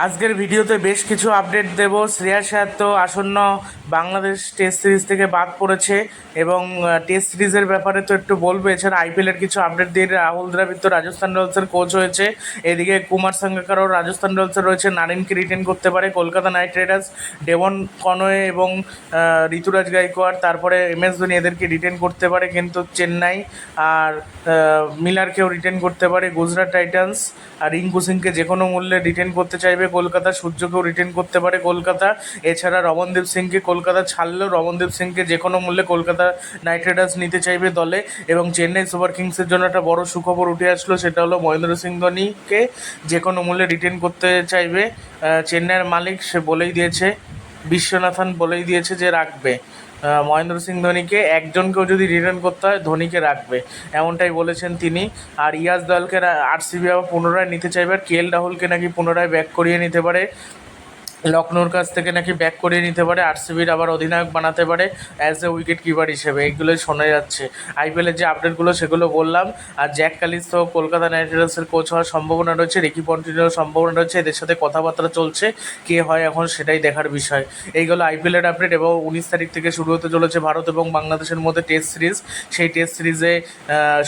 আজকের ভিডিওতে বেশ কিছু আপডেট দেব। শ্রেয়া আয়ার তো আসন্ন বাংলাদেশ টেস্ট সিরিজ থেকে বাদ পড়েছে এবং টেস্ট সিরিজের ব্যাপারে তো একটু বলব। এছাড়া আইপিএলের কিছু আপডেট দিয়ে রাহুল দ্রাবিড় তো রাজস্থান রয়্যালসের কোচ হয়েছে। এদিকে কুমার সাঙ্গাকারও রাজস্থান রয়্যালসে রয়েছে। নারিনকে রিটেন করতে পারে Kolkata Knight Riders. Devon Conway এবং ঋতুরাজ গাইকোয়াড়। তারপরে এম এস ধোনি এদেরকে রিটেন করতে পারে কিন্তু চেন্নাই। আর মিলারকেও রিটেন করতে পারে গুজরাট টাইটান্স। আর রিঙ্কু সিংকে যে কোনো মূল্যে রিটেন করতে চাইবে কলকাতা, সূর্যকেও রিটেন করতে পারে কলকাতা। এছাড়া রমনদীপ সিংকে কলকাতা ছাড়লেও রমনদীপ সিংকে যে কোনো মূল্যে কলকাতা নাইট রাইডার্স নিতে চাইবে দলে। এবং চেন্নাই সুপার কিংসের জন্য একটা বড় সুখবর উঠে আসলো, সেটা হলো মহেন্দ্র সিং ধোনিকে যে কোনো মূল্যে রিটেন করতে চাইবে। চেন্নাইয়ের মালিক সে বলেই দিয়েছে, বিশ্বনাথন বলেই দিয়েছে যে রাখবে। মহেন্দ্র সিং ধোনিকে একজনকেও যদি রিটার্ন করতে হয়, ধোনিকে রাখবে। এমনটাই বলেছেন তিনি। আর ইয়াস দলকে আরসিবি আবার পুনরায় নিতে চাইবে। আর কে এল রাহুলকে নাকি পুনরায় ব্যাক করিয়ে নিতে পারে লখনৌর কাছ থেকে নাকি ব্যাক করিয়ে নিতে পারে। আরসিবির আবার অধিনায়ক বানাতে পারে অ্যাজ এ উইকেট কিপার হিসেবে। এগুলোই শোনা যাচ্ছে। আইপিএলের যে আপডেটগুলো সেগুলো বললাম। আর জ্যাক কালিস তো কলকাতা নাইট রাইডার্সের কোচ হওয়ার সম্ভাবনা রয়েছে। রিকি পন্টিনের সম্ভাবনা রয়েছে। এদের সাথে কথাবার্তা চলছে। কে হয় এখন সেটাই দেখার বিষয়। এইগুলো আইপিএলের আপডেট এবং উনিশ তারিখ থেকে শুরু হতে চলেছে ভারত এবং বাংলাদেশের মধ্যে টেস্ট সিরিজ সেই টেস্ট সিরিজে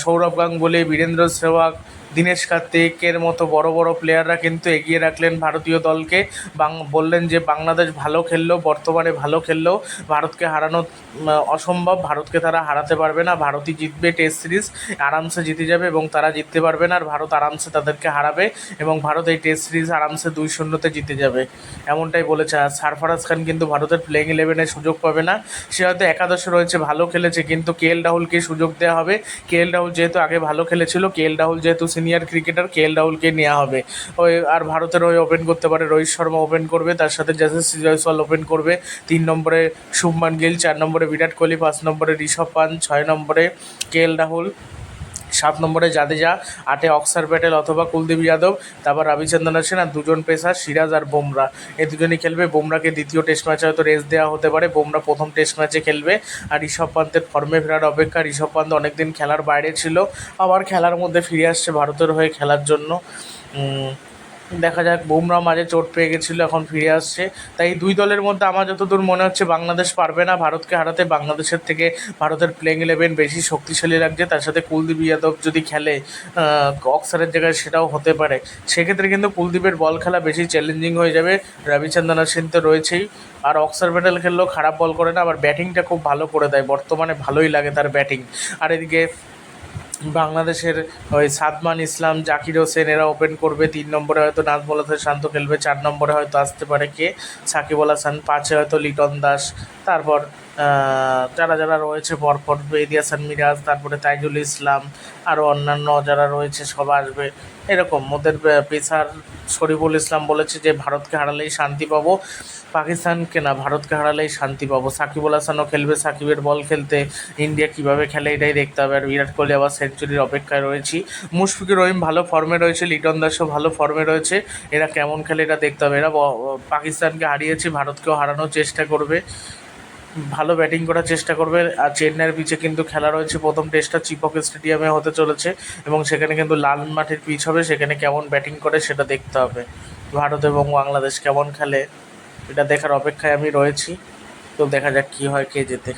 সৌরভ গাঙ্গুলি, বীরেন্দ্র সেহবাগ দীনেশ কার্তিকের মতো বড় বড় প্লেয়াররা কিন্তু এগিয়ে রাখলেন ভারতীয় দলকে। বাং, বললেন যে বাংলাদেশ ভালো খেললেও বর্তমানে ভালো খেললেও ভারতকে হারানো অসম্ভব। ভারতকে তারা হারাতে পারবে না। ভারতই জিতবে টেস্ট সিরিজ আরামসে জিতে যাবে এবং তারা জিততে পারবে না। আর ভারত আরামসে তাদেরকে হারাবে এবং ভারত এই টেস্ট সিরিজ আরামসে দুই শূন্যতে জিতে যাবে। এমনটাই বলেছে আর সারফরাজ খান কিন্তু ভারতের প্লেইং ইলেভেনে সুযোগ পাবে না। সে হয়তো একাদশে রয়েছে, ভালো খেলেছে, কিন্তু কে এল রাহুলকে সুযোগ দেওয়া হবে। কে এল রাহুল যেহেতু আগে ভালো খেলেছিল, কে এল রাহুল যেহেতু সিনিয়র ক্রিকেটার কে এল রাহুলকে নেওয়া হবে। ওই আর ভারতের ওই ওপেন করতে পারে, রোহিত শর্মা ওপেন করবে, তার সাথে জাসেস জয়সওয়াল ওপেন করবে। তিন নম্বরে শুভমান গিল, চার নম্বরে বিরাট কোহলি, পাঁচ নম্বরে ঋষভ পান ছয় নম্বরে কে এল রাহুল সাত নম্বরে জাদেজা, আটে অক্সার প্যাটেল অথবা কুলদীপ যাদব, তারপর রবিচন্দ্রন সেন আর দুজন পেসার সিরাজ আর বোমরা। এই দুজনই খেলবে। বোমরাকে দ্বিতীয় টেস্ট ম্যাচে হয়তো রেস্ট দেওয়া হতে পারে। বোমরা প্রথম টেস্ট ম্যাচে খেলবে। আর ঋষভ পান্তের ফর্মে ফেরার অপেক্ষা ঋষভ পান্ত অনেকদিন খেলার বাইরে ছিল। আবার খেলার মধ্যে ফিরে আসছে ভারতের হয়ে খেলার জন্য। দেখা যাক, বুমরা মাঝে চোট পেয়ে গেছিল, এখন ফিরে আসছে। তাই দুই দলের মধ্যে আমার যতদূর মনে হচ্ছে, বাংলাদেশ পারবে না। ভারতকে হারাতে বাংলাদেশের থেকে ভারতের প্লেইং ইলেভেন বেশি শক্তিশালী লাগছে। তার সাথে কুলদীপ যাদব যদি খেলে অক্সারের জায়গায় সেটাও হতে পারে। সেক্ষেত্রে কিন্তু কুলদীপের বল খেলা বেশি চ্যালেঞ্জিং হয়ে যাবে। রবিচন্দ্রন অশ্বিন তো রয়েছেই। আর অক্সার প্যাটেল খেললেও খারাপ বল করে না, আবার ব্যাটিংটা খুব ভালো করে দেয়। বর্তমানে ভালোই লাগে তার ব্যাটিং আর এদিকে বাংলাদেশের ওই সাদমান ইসলাম, জাকির হোসেন, এরা ওপেন করবে। তিন নম্বরে হয়তো নাজমুল হাসান শান্ত খেলবে, চার নম্বরে হয়তো আসতে পারে কে? সাকিব আল হাসান, পাঁচে হয়তো লিটন দাস, তারপর যারা যারা রয়েছে পরপর হাসান মিরাজ, তারপরে তাইজুল ইসলাম আরও অন্যান্য যারা রয়েছে, সব আসবে। এরকম ওদের পেসার শরীফুল ইসলাম বলেছে যে, ভারতকে হারালেই শান্তি পাবো, পাকিস্তানকে না, ভারতকে হারালেই শান্তি পাবো। সাকিবুল হাসানও খেলবে সাকিবের বল খেলতে। ইন্ডিয়া কীভাবে খেলে এটাই দেখতে হবে। আর বিরাট কোহলি আবার সেঞ্চুরির অপেক্ষায় রয়েছি। মুশফিকুর রহিম ভালো ফর্মে রয়েছে, লিটন দাসও ভালো ফর্মে রয়েছে। এরা কেমন খেলে এটা দেখতে হবে। এরা পাকিস্তানকে হারিয়েছে, ভারতকেও হারানোর চেষ্টা করবে। ভালো ব্যাটিং করার চেষ্টা করবে। আর চেন্নাইয়ের পিচে কিন্তু খেলা রয়েছে। প্রথম টেস্টটা চিপক স্টেডিয়ামে হতে চলেছে এবং সেখানে কিন্তু লাল মাঠের পিচ হবে। সেখানে কেমন ব্যাটিং করে সেটা দেখতে হবে। ভারত এবং বাংলাদেশ কেমন খেলে, এটা দেখার অপেক্ষায় আমি রয়েছি। তো দেখা যাক কী হয়, কে জেতে।